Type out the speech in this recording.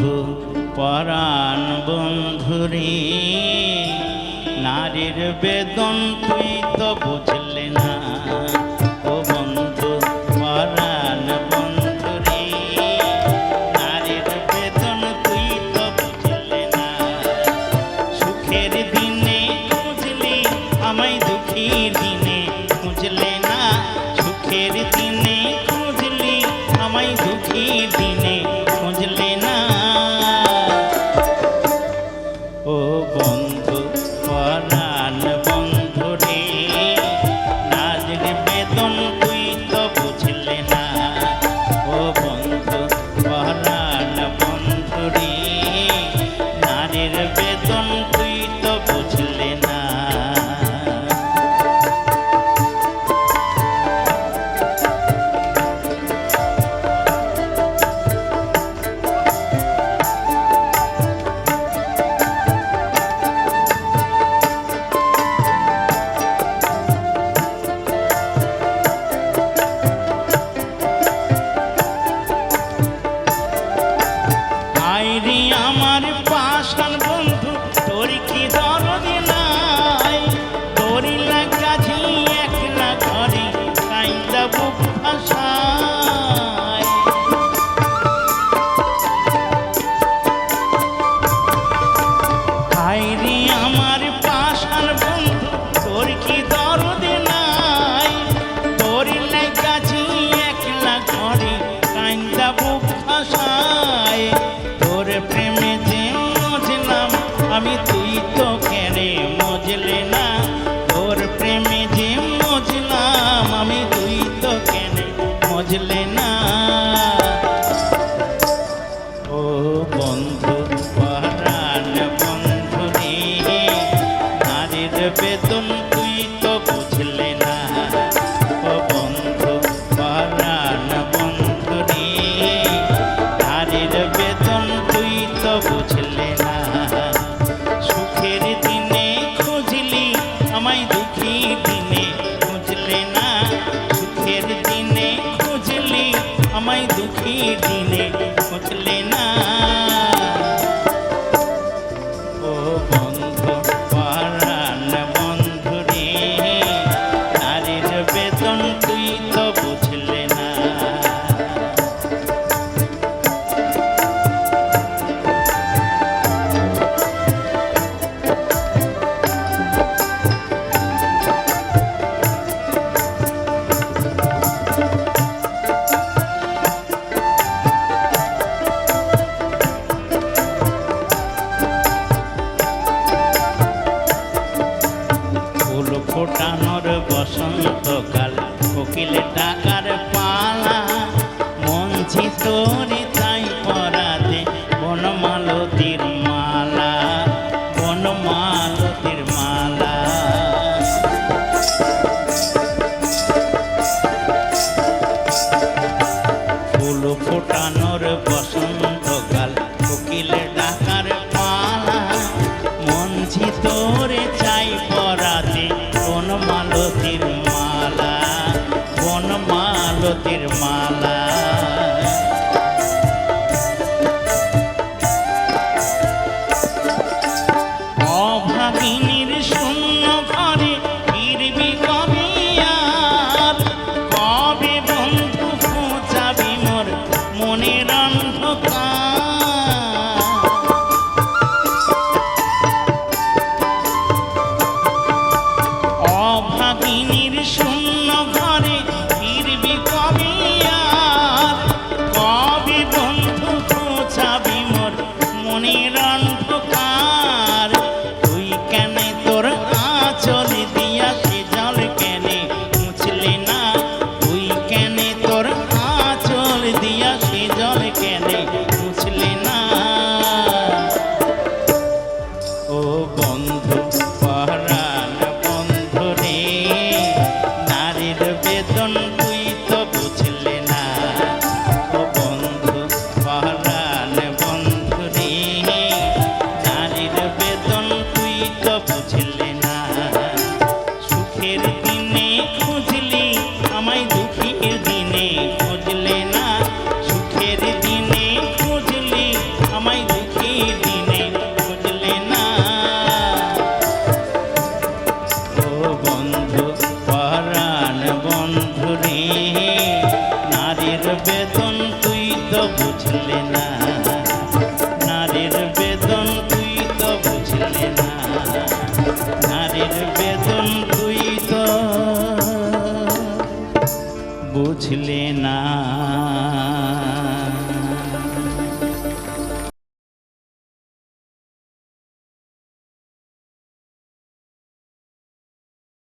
বন্ধু পরাণ বন্ধুরে নারীর বেদন তুই তো বুঝলে না। নারীর বেদন না। সুখের দিন আমি তুই তো কেনে মজলে না। ওর প্রেমে যে মজলাম, আমি তুই তো কেনে মজলে না। மாறிலே ফোটানোর বসন্তকাল কোকিলে টাকার পালা। মঞ্চি তোরে তাই পরাতে বনমালতির মালা বনমালতির মালা। ফুল ফোটানোর বসন্ত মালতির মালা কোন মালতির মালা। না